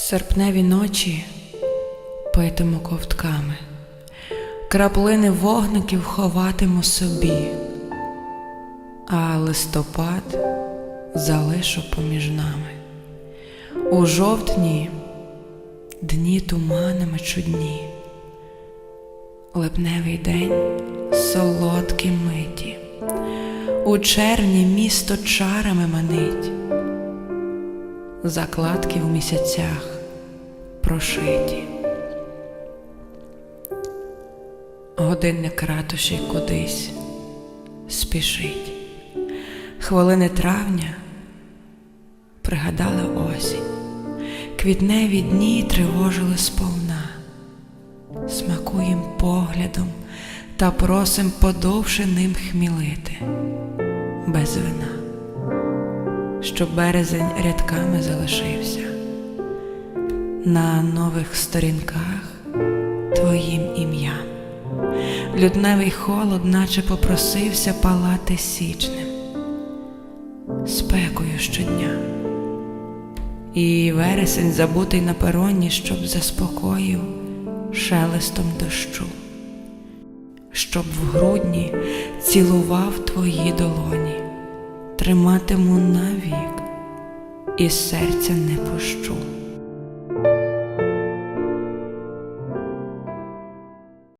Серпневі ночі питиму ковтками, краплини вогників ховатиму собі, а листопад залишу поміж нами. У жовтні дні туманами чудні, липневий день солодкі миті, у червні місто чарами манить закладки в місяцях прошиті. Годинник ратуші кудись спішить. Хвилини травня пригадали осінь, квітневі дні тривожили сповна, смакуєм поглядом та просим подовше ним хмілити без вина що березень рядками залишився. На нових сторінках твоїм ім'ям. Людневий холод, наче попросився палати січнем, спекою щодня. І вересень забутий на пероні, щоб заспокоїв шелестом дощу, щоб в грудні цілував твої долоні триматиму навік і серця не пущу.